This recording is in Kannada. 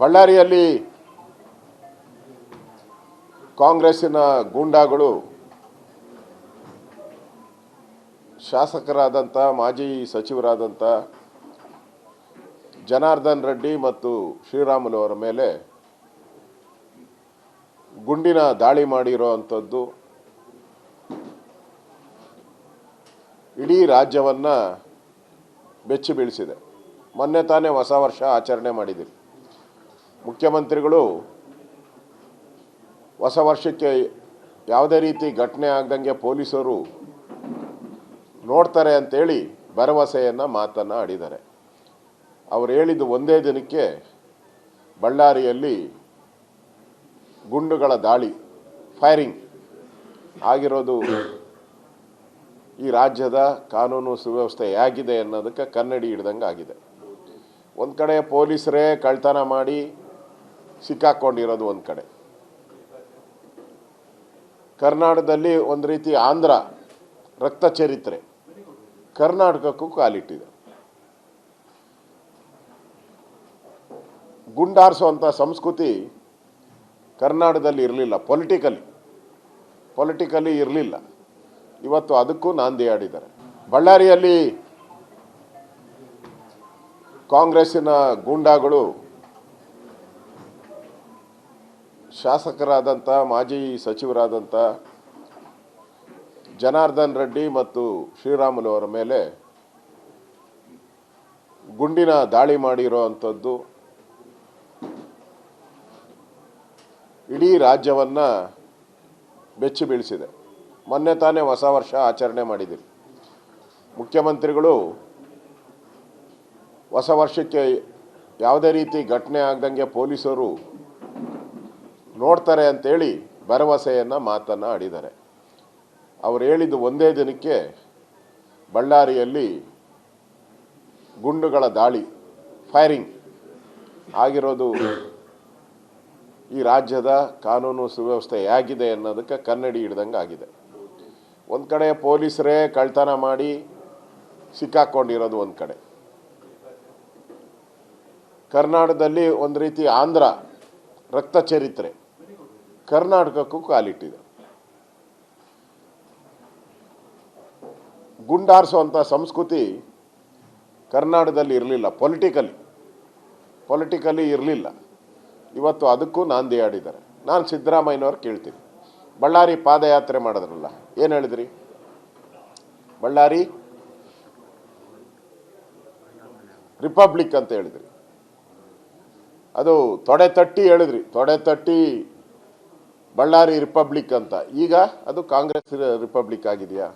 ಬಳ್ಳಾರಿಯಲ್ಲಿ ಕಾಂಗ್ರೆಸ್ಸಿನ ಗೂಂಡಾಗಳು ಶಾಸಕರಾದಂಥ, ಮಾಜಿ ಸಚಿವರಾದಂಥ ಜನಾರ್ದನ್ ರೆಡ್ಡಿ ಮತ್ತು ಶ್ರೀರಾಮುಲು ಅವರ ಮೇಲೆ ಗುಂಡಿನ ದಾಳಿ ಮಾಡಿರೋ ಅಂಥದ್ದು ಇಡೀ ರಾಜ್ಯವನ್ನು ಬೆಚ್ಚಿ ಬೀಳಿಸಿದೆ. ಮೊನ್ನೆ ತಾನೇ ಹೊಸ ವರ್ಷ ಆಚರಣೆ ಮಾಡಿದ್ದೀವಿ ಮುಖ್ಯಮಂತ್ರಿಗಳು ಹೊಸ ವರ್ಷಕ್ಕೆ ಯಾವುದೇ ರೀತಿ ಘಟನೆ ಆಗ್ದಂಗೆ ಪೊಲೀಸರು ನೋಡ್ತಾರೆ ಅಂತೇಳಿ ಭರವಸೆಯನ್ನು ಮಾತನ್ನು ಆಡಿದ್ದಾರೆ. ಅವರು ಹೇಳಿದ್ದು ಒಂದೇ ದಿನಕ್ಕೆ ಬಳ್ಳಾರಿಯಲ್ಲಿ ಗುಂಡುಗಳ ದಾಳಿ, ಫೈರಿಂಗ್ ಆಗಿರೋದು ಈ ರಾಜ್ಯದ ಕಾನೂನು ಸುವ್ಯವಸ್ಥೆ ಹೇಗಿದೆ ಅನ್ನೋದಕ್ಕೆ ಕನ್ನಡಿ ಹಿಡ್ದಂಗೆ ಆಗಿದೆ ಒಂದು ಕಡೆ ಪೊಲೀಸರೇ ಕಳ್ತನ ಮಾಡಿ ಸಿಕ್ಕಾಕೊಂಡಿರೋದು ಒಂದು ಕಡೆ. ಕರ್ನಾಟಕದಲ್ಲಿ ಒಂದು ರೀತಿ ಆಂಧ್ರ ರಕ್ತ ಚರಿತ್ರೆ. ಕರ್ನಾಟಕಕ್ಕೂ ಕಾಲಿಟ್ಟಿದೆ. ಗುಂಡಾರಿಸುವಂಥ ಸಂಸ್ಕೃತಿ ಕರ್ನಾಟಕದಲ್ಲಿ ಇರಲಿಲ್ಲ, ಪೊಲಿಟಿಕಲಿ. ಪೊಲಿಟಿಕಲಿ ಇರಲಿಲ್ಲ. ಇವತ್ತು ಅದಕ್ಕೂ ನಾಂದಿ ಆಡಿದ್ದಾರೆ ಬಳ್ಳಾರಿಯಲ್ಲಿ ಕಾಂಗ್ರೆಸ್ಸಿನ ಗೂಂಡಾಗಳು ಶಾಸಕರಾದಂಥ ಮಾಜಿ ಸಚಿವರಾದಂಥ ಜನಾರ್ದನ್ ರೆಡ್ಡಿ ಮತ್ತು ಶ್ರೀರಾಮುಲು ಅವರ ಮೇಲೆ ಗುಂಡಿನ ದಾಳಿ ಮಾಡಿರೋ ಅಂಥದ್ದು ಇಡೀ ರಾಜ್ಯವನ್ನು ಬೆಚ್ಚಿ ಬೀಳಿಸಿದೆ. ಮೊನ್ನೆ ತಾನೇ ಹೊಸ ವರ್ಷ ಆಚರಣೆ ಮಾಡಿದ್ದೀವಿ ಮುಖ್ಯಮಂತ್ರಿಗಳು ಹೊಸ ವರ್ಷಕ್ಕೆ ಯಾವುದೇ ರೀತಿ ಘಟನೆ ಆಗ್ದಂಗೆ ಪೊಲೀಸರು ನೋಡ್ತಾರೆ ಅಂತೇಳಿ ಭರವಸೆಯನ್ನು ಮಾತನ್ನು ಆಡಿದ್ದಾರೆ. ಅವರು ಹೇಳಿದ್ದು ಒಂದೇ ದಿನಕ್ಕೆ ಬಳ್ಳಾರಿಯಲ್ಲಿ ಗುಂಡುಗಳ ದಾಳಿ, ಫೈರಿಂಗ್ ಆಗಿರೋದು ಈ ರಾಜ್ಯದ ಕಾನೂನು ಸುವ್ಯವಸ್ಥೆ ಹೇಗಿದೆ ಅನ್ನೋದಕ್ಕೆ ಕನ್ನಡಿ ಹಿಡ್ದಂಗೆ ಆಗಿದೆ. ಒಂದು ಕಡೆ ಪೊಲೀಸರೇ ಕಳ್ತನ ಮಾಡಿ ಸಿಕ್ಕಾಕ್ಕೊಂಡಿರೋದು ಒಂದು ಕಡೆ. ಕರ್ನಾಟಕದಲ್ಲಿ ಒಂದು ರೀತಿ ಆಂಧ್ರ ರಕ್ತ ಚರಿತ್ರೆ. ಕರ್ನಾಟಕಕ್ಕೂ ಕಾಲಿಟ್ಟಿದೆ. ಗುಂಡಾರಿಸುವಂಥ ಸಂಸ್ಕೃತಿ ಕರ್ನಾಟಕದಲ್ಲಿ ಇರಲಿಲ್ಲ ಪೊಲಿಟಿಕಲಿ ಪೊಲಿಟಿಕಲಿ ಇರಲಿಲ್ಲ. ಇವತ್ತು ಅದಕ್ಕೂ ನಾಂದಿ ಆಡಿದ್ದಾರೆ. ನಾನು ಸಿದ್ದರಾಮಯ್ಯನವ್ರು ಕೇಳ್ತೀನಿ. ಬಳ್ಳಾರಿ ಪಾದಯಾತ್ರೆ ಮಾಡಿದ್ರಲ್ಲ, ಏನು ಹೇಳಿದ್ರಿ? ಬಳ್ಳಾರಿ ರಿಪಬ್ಲಿಕ್ ಅಂತ ಹೇಳಿದ್ರಿ. ಅದು ತೊಡೆ ತಟ್ಟಿ ಹೇಳಿದ್ರಿ, ತೊಡೆ ತಟ್ಟಿ ಬಳ್ಳಾರಿ ರಿಪಬ್ಲಿಕ್ ಅಂತ. ಈಗ ಅದು ಕಾಂಗ್ರೆಸ್ ರಿಪಬ್ಲಿಕ್ ಆಗಿದೆಯಾ?